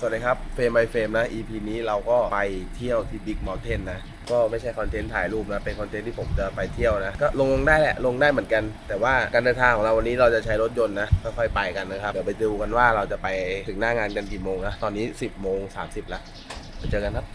สวัสดีครับเฟรม by เฟรมนะ EP นี้เราก็ไปเที่ยวที่ Big Mountain นะ ก็ไม่ใช่คอนเทนต์ถ่ายรูปนะ เป็นคอนเทนต์ที่ผมจะไปเที่ยวนะ ก็ลงได้แหละ ลงได้เหมือนกัน แต่ว่าการเดินทางของเราวันนี้เราจะใช้รถยนต์นะ ค่อยๆไปกันนะครับ เดี๋ยวไปดูกันว่าเราจะไปถึงหน้างานกันกี่โมงนะ ตอนนี้ 10โมง30แล้วไปเจอกันครับ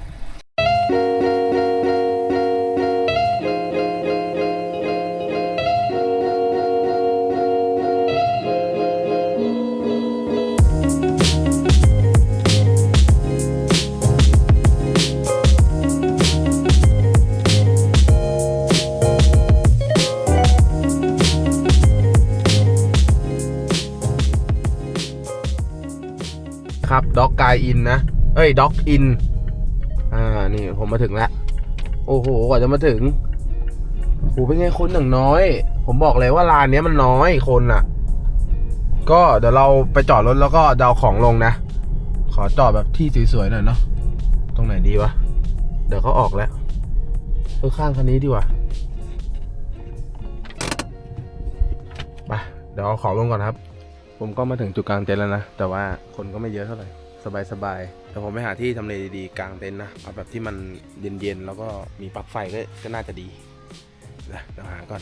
ายอินนะ เอ้ยด็อกอิน อ่า นี่ผมมาถึงแล้ว โอ้โห กว่าจะมาถึงโหเป็นไงคนอย่างน้อย ผมบอกเลยว่าลานนี้มันน้อยคนอะ ก็เดี๋ยวเราไปจอดรถแล้วก็เดาของลงนะ ขอจอดแบบที่สวยๆหน่อยเนาะ ตรงไหนดีวะ เดี๋ยวเขาออกแล้วเออข้างคันนี้ดีกว่าไปเดี๋ยวเอาของลงก่อนครับ ผมก็มาถึงจุดกลางเต็นท์แล้วนะ แต่ว่าคนก็ไม่เยอะเท่าไหร่ สบายๆแต่ผมไปหาที่ทำเลดีๆกลางเต็นท์นะเอาแบบที่มันเย็นๆแล้วก็มีปลั๊กไฟก็ก็น่าจะดีเดี๋ยวเดี๋ยวหาก่อน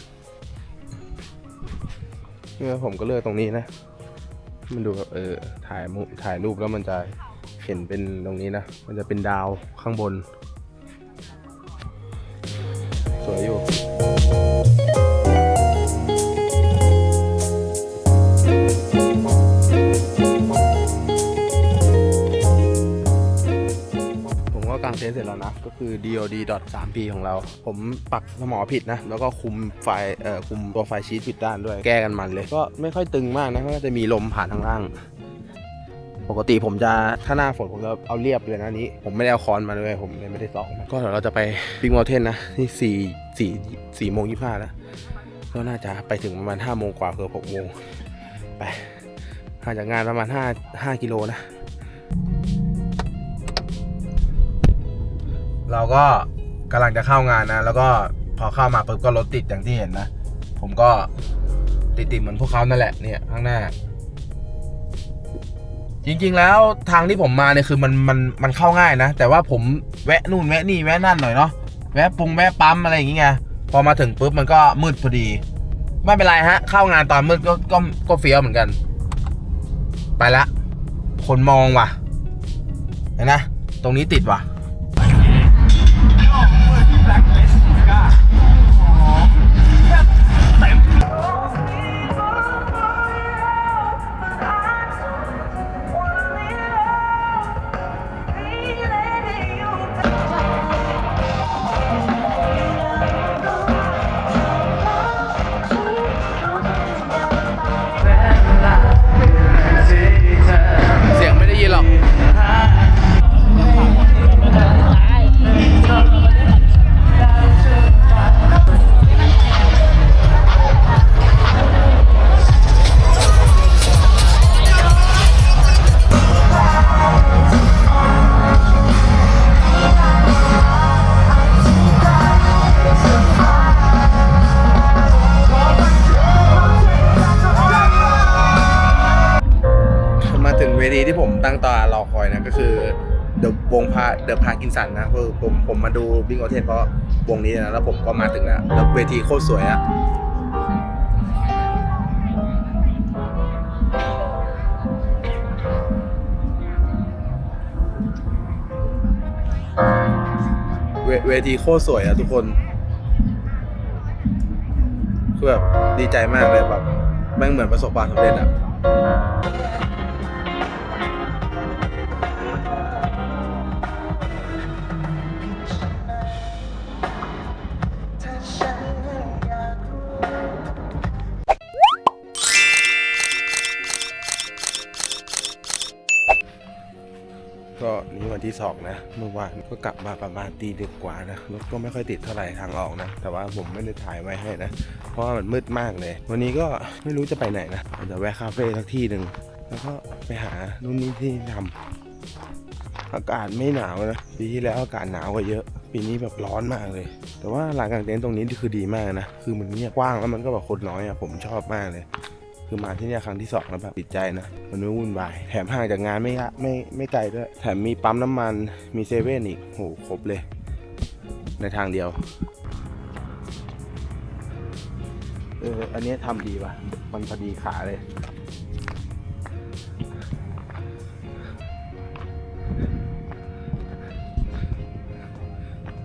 เนี่ยผมก็เลือกตรงนี้นะ มันดูแบบเออถ่ายมุถ่ายรูปแล้วมันจะเห็นเป็นตรงนี้นะ มันจะเป็นดาวข้างบน สวยอยู่ เสร็จแล้วนะ ก็คือ DOD 3 p ของเรา ผมปักสมอผิดนะ แล้วก็คุมไฟเอ่อคุมตัวไฟล์ชีตผิดด้านด้วย แก้กันมันเลย ก็ไม่ค่อยตึงมากนะเพราะว่าจะมีลมผ่านทางล่างปกติผมจะถ้าหน้าฝนผมจะเอาเรียบเลยนะนี้ ผมไม่ได้เอาคอนมาด้วยผมเลยไม่ได้ตอกก็เดี๋ยวเราจะไปบิ๊กมอลเทนนะนี่สี่สี่สี่โมงยี่ห้าแล้วก็น่าจะไปถึงประมาณห้าโมงกว่าเกือบหกโมงไปห่างจากงานประมาณห้าห้ากิโลนะ เราก็กำลังจะเข้างานนะ แล้วก็พอเข้ามาปุ๊บก็รถติดอย่างที่เห็นนะ ผมก็ติดติดๆเหมือนพวกเขานั่นแหละเนี่ยข้างหน้า จริง ๆ แล้วทางที่ผมมาเนี่ยคือมันมันมันเข้าง่ายนะ แต่ว่าผมแวะนู่นแวะนี่แวะนั่นหน่อยเนาะแวะปรุงแวะปั๊มอะไรอย่างเงี้ยพอมาถึงปุ๊บมันก็มืดพอดี ไม่เป็นไรฮะ เข้างานตอนมืดก็ก็ก็เฟี้ยวเหมือนกัน ไปละ คนมองว่ะเห็นนะ ตรงนี้ติดว่ะ คือเดอะวงพาเดอะพากินสันนะคือผมผมมาดูบิ๊กโอเทนเพราะวงนี้นะแล้วผมก็มาถึงแล้วแล้วเวทีโคตรสวยอะเวเวทีโคตรสวยอะทุกคนคือแบบดีใจมากเลยแบบแม่งเหมือนประสบความสำเร็จอะ ก็นี่วันที่สองนะ เมื่อวานก็กลับมาประมาณตีดึกกว่านะรถก็ไม่ค่อยติดเท่าไหร่ทางออกนะ แต่ว่าผมไม่ได้ถ่ายไว้ให้นะ เพราะว่ามันมืดมากเลย วันนี้ก็ไม่รู้จะไปไหนนะอาจจะแวะคาเฟ่สักที่หนึ่งแล้วก็ไปหานู่นนี่ที่ทำอากาศไม่หนาวนะปีที่แล้วอากาศหนาวกว่าเยอะ ปีนี้แบบร้อนมากเลย แต่ว่าลานกางเต็นท์ตรงนี้คือดีมากนะ คือมันเงียบกว้างแล้วมันก็แบบคนน้อยอะผมชอบมากเลย คือมาที่เนี่ยครั้งที่สองแล้วแบบติดใจนะ มันไม่วุ่นวาย แถมห่างจากงานไม่ยะไม่ไม่ไกลด้วย แถมมีปั๊มน้ำมันมีเซเว่นอีกโหครบเลย ในทางเดียว เออ อันนี้ทำดีว่ะ มันพอดีขาเลย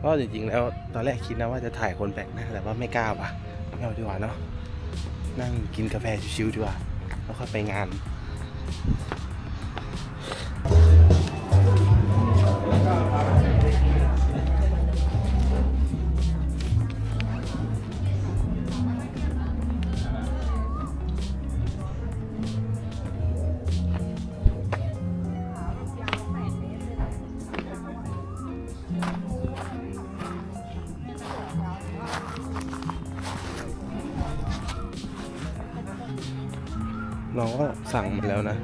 ก็จริงๆแล้วตอนแรกคิดนะว่าจะถ่ายคนแปลกหน้าแต่ว่าไม่กล้าว่ะไม่เอาดีกว่าเนาะ นั่งกินกาแฟชิวๆดีกว่า แล้วค่อยไปงาน เราก็สั่งมาแล้วนะ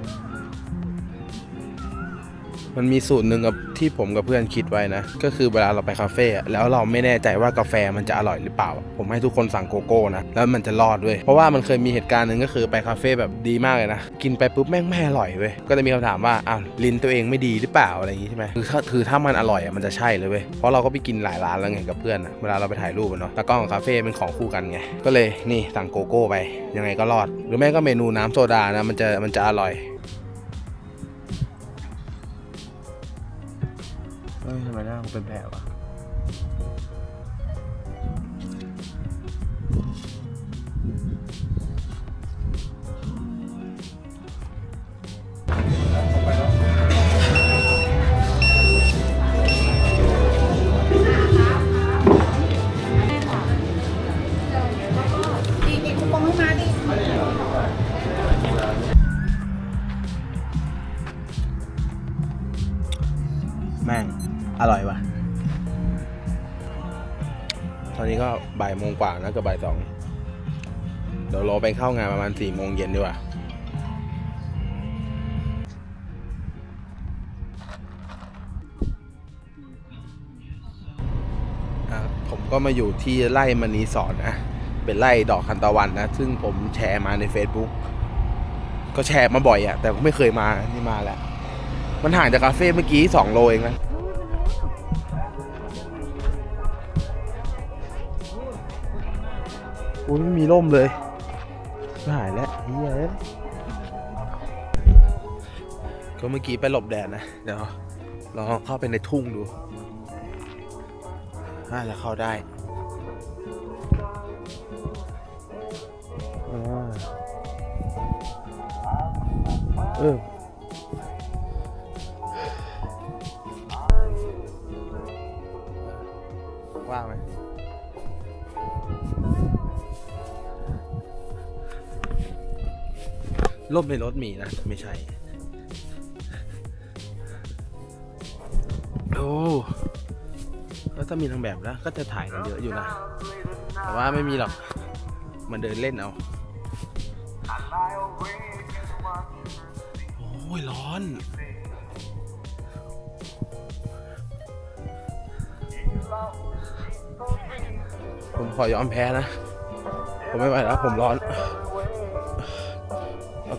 มันมีสูตรหนึ่งกับที่ผมกับเพื่อนคิดไว้นะ ก็คือเวลาเราไปคาเฟ่แล้วเราไม่แน่ใจว่ากาแฟมันจะอร่อยหรือเปล่า ผมให้ทุกคนสั่งโกโก้นะ แล้วมันจะรอดด้วย เพราะว่ามันเคยมีเหตุการณ์หนึ่งก็คือไปคาเฟ่แบบดีมากเลยนะ กินไปปุ๊บแม่งไม่อร่อยเว้ย ก็จะมีคำถามว่าอ้าวลิ้นตัวเองไม่ดีหรือเปล่าอะไรอย่างงี้ใช่ไหมคือถ้าคือถ้ามันอร่อยมันจะใช่เลยเว้ย เพราะเราก็ไปกินหลายร้านแล้วไงกับเพื่อนอะเวลาเราไปถ่ายรูปเนาะตากล้องกับคาเฟ่เป็นของคู่กันไง ก็เลยนี่สั่งโกโก้ไปยังไงก็รอด หรือไม่ก็เมนูน้ำโซดานะมันจะมันจะอร่อย เฮ้ยทำไมหน้ากูเป็นแผลวะดีมีคูปองให้มาดิแม่ง อร่อยว่ะ ตอนนี้ก็บ่ายโมงกว่านะเกับบ่ายสอง เดี๋ยวรอไปเข้างานประมาณสี่โมงเย็นดีกว่าผมก็มาอยู่ที่ไร่มณีสอนนะ เป็นไร่ดอกคันตะวันนะ ซึ่งผมแชร์มาใน Facebook ก็แชร์มาบ่อยอะแต่ก็ไม่เคยมา นี่มาแล้ว มันห่างจากคาเฟ่เมื่อกี้สองโลเองนะ อุ้ยไม่มีร่มเลยหายแล้วเฮียก็เมื่อกี้ไปหลบแดดนะ เดี๋ยวลองเข้าไปในทุ่งดูน่าจะเข้าได้เออ ร่มในรถมีนะ ไม่ใช่ โอ้ก็ถ้ามีทางแบบแล้ว ก็จะถ่ายกันเยอะอยู่นะ แต่ว่าไม่มีหรอก มันเดินเล่นเอา โอ้ย ร้อนผมขอยอมแพ้นะ ผมไม่ไหวแล้ว ผมร้อน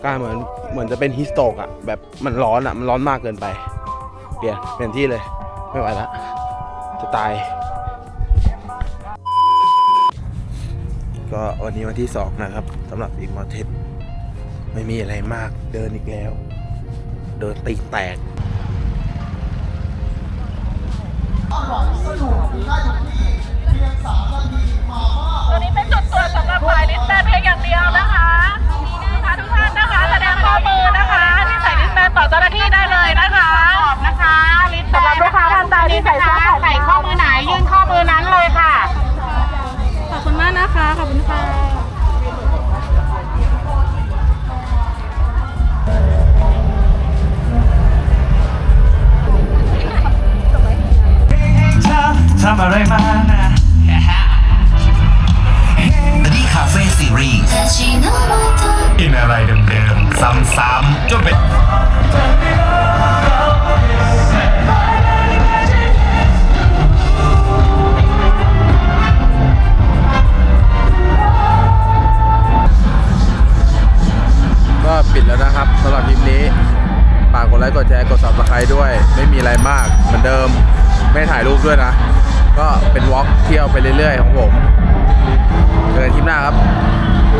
การเหมือนเหมือนจะเป็นฮิสโตกอะแบบมันร้อนอะมันร้อนมากเกินไป เปลี่ยนเปลี่ยนที่เลย ไม่ไหวแล้วจะตาย ก็วันนี้วันที่สองนะครับสำหรับอีกมอเทสไม่มีอะไรมากเดินอีกแล้ว เดินตีแตกตัวนี้เป็นจุดตรวจสำหรับฝ่ายลิสแบนเพียงอย่างเดียวนะคะ ลูกค้ ด้วยนะ ก็เป็นวอล์กเที่ยวไปเรื่อยๆของผมเจอกันคลิปหน้าครับ